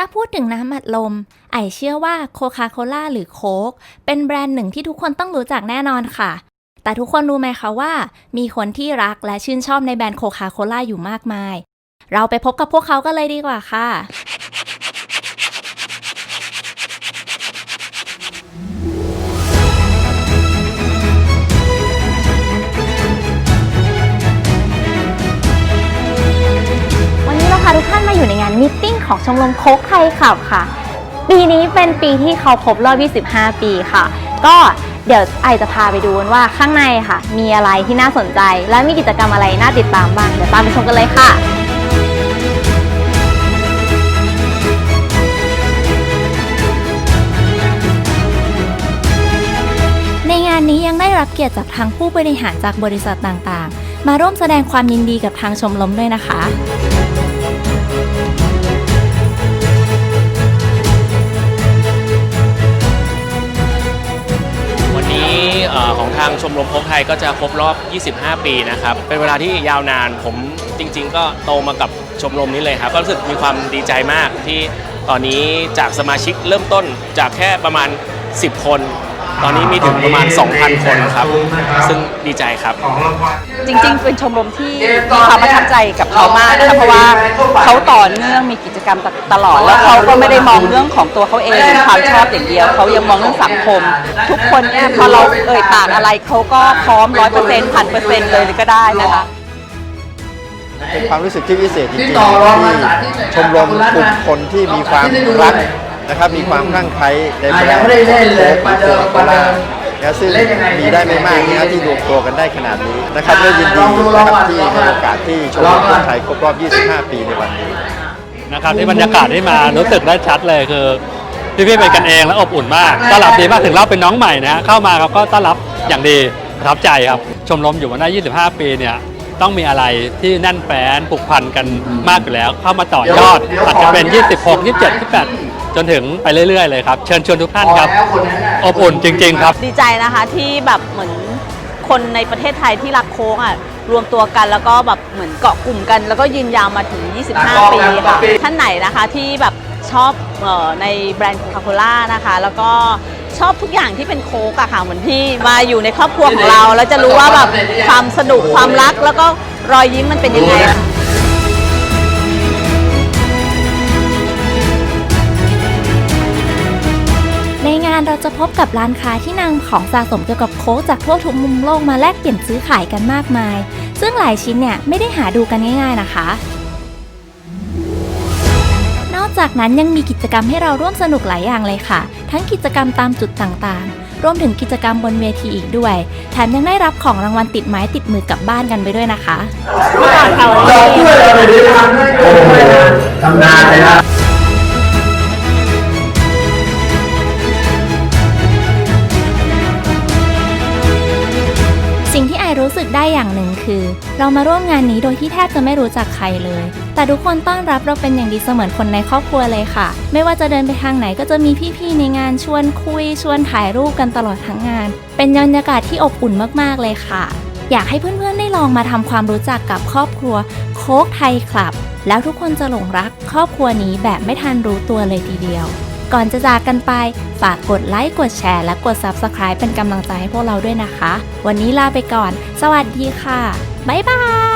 ถ้าพูดถึงน้ำอัดลม ไอเชื่อว่าโคคาโคล่าหรือโค้กเป็นแบรนด์หนึ่งที่ทุกคนต้องรู้จักแน่นอนค่ะ แต่ทุกคนรู้ไหมคะว่า มีคนที่รักและชื่นชอบในแบรนด์โคคาโคล่าอยู่มากมาย เราไปพบกับพวกเขากันเลยดีกว่าค่ะ อยู่ในงานมิทติ้งของชมรมโค้กไทยขับค่ะ ปีนี้เป็นปีที่เขาครบรอบ 25 ปีค่ะ ก็เดี๋ยวไอจะพาไปดูกันว่าข้างในค่ะ มีอะไรที่น่าสนใจ และมีกิจกรรมอะไรน่าติดตามบ้างเดี๋ยวตามไปชมกันเลยค่ะในงานนี้ยังได้รับเกียรติจากทางผู้บริหารจากบริษัทต่างๆ มาร่วมแสดงความยินดีกับทางชมรมด้วยนะคะางชมรมโคกไทยก็จะครบรอบ 25 ปีนะครับ เป็นเวลาที่ยาวนาน ผมจริง ๆ ก็โตมากับชมรมนี้เลยครับ ก็รู้สึกมีความดีใจมากที่ตอนนี้จากสมาชิกเริ่มต้นจากแค่ประมาณ 10 คน ตอนนี้มีถึงประมาณ 2,000 คนครับ ซึ่งดีใจครับ จริงๆ เป็นชมรมที่มีความประทับใจกับเขามากนะคะเพราะว่าเขาต่อเนื่องมีกิจกรรมตลอด แล้วเขาก็ไม่ได้มองเรื่องของตัวเขาเองความชอบอย่างเดียว เขายังมองเรื่องสังคม ทุกคนเนี่ยพอเราเอ่ยปากอะไรเขาก็พร้อมร้อยเปอร์เซ็นต์พันเปอร์เซ็นต์เลยก็ได้นะคะเป็นความรู้สึกที่พิเศษจริงๆที่ชมรมกลุ่มคนที่มีความรัก นะครับมีความคลั่งไคล้ในแบรนด์ของโค้กหรือโคคาโคล่านะซึ่งมีได้ไม่มากนะที่รวมตัวกันได้ขนาดนี้นะครับและยินดีนะครับที่ในโอกาสที่ชมรมคนไทยครบรอบ 25 ปีในวันนี้นะครับที่บรรยากาศที่มารู้สึกได้ชัดเลยคือพี่ๆเป็นกันเองและอบอุ่นมากต้อนรับดีมากถึงเราเป็นน้องใหม่นะฮะเข้ามาครับก็ต้อนรับอย่างดีประทับใจครับชมรมอยู่มาได้ 25 ปีเนี่ยต้องมีอะไรที่แน่นแฟ้นผูกพันกันมากอยู่แล้ว เข้ามาต่อยอดอาจจะเป็น 26 27 28 จนถึงไปเรื่อยๆเลยครับ เชิญชวนทุกท่านครับอบอุ่นจริง ๆ ครับ ดีใจนะคะที่แบบเหมือนคนในประเทศไทยที่รักโค้งอะรวมตัวกันแล้วก็แบบเหมือนเกาะกลุ่มกัน แล้วก็ยืนยาวมาถึง 25 ปีค่ะท่านไหนนะคะที่แบบชอบเอ่อในแบรนด์โคคาโคล่านะคะ แล้วก็ชอบทุกอย่างที่เป็นโค้กอะค่ะเหมือนพี่มาอยู่ในครอบครัวของเรา แล้วจะรู้ว่าแบบความสนุกความรักแล้วก็รอยยิ้มมันเป็นยังไงานเราจะพบกับร้านค้าที่นำของสะสมเกี่ยวกับโค้กจากทั่วทุกมุมโลกมาแลกเปลี่ยนซื้อขายกันมากมาย ซึ่งหลายชิ้นเนี่ยไม่ได้หาดูกันง่าย ๆ นะคะ นอกจากนั้นยังมีกิจกรรมให้เราร่วมสนุกหลายอย่างเลยค่ะ ทั้งกิจกรรมตามจุดต่างๆ รวมถึงกิจกรรมบนเวทีอีกด้วย แถมยังได้รับของรางวัลติดไม้ติดมือกลับบ้านกันไปด้วยนะคะทำงานเลยนะ รู้สึกได้อย่างหนึ่งคือ เรามาร่วมงานนี้โดยที่แทบจะไม่รู้จักใครเลย แต่ทุกคนต้อนรับเราเป็นอย่างดีเสมือนคนในครอบครัวเลยค่ะ ไม่ว่าจะเดินไปทางไหนก็จะมีพี่ๆในงานชวนคุย ชวนถ่ายรูปกันตลอดทั้งงาน เป็นบรรยากาศที่อบอุ่นมากๆเลยค่ะ อยากให้เพื่อนๆได้ลองมาทำความรู้จักกับครอบครัวโคกไทยคลับ แล้วทุกคนจะหลงรักครอบครัวนี้แบบไม่ทันรู้ตัวเลยทีเดียว ก่อนจะจากกันไป ฝากกดไลค์ กดแชร์ และกด Subscribe เป็นกำลังใจให้พวกเราด้วยนะคะ วันนี้ลาไปก่อน สวัสดีค่ะ บ๊ายบาย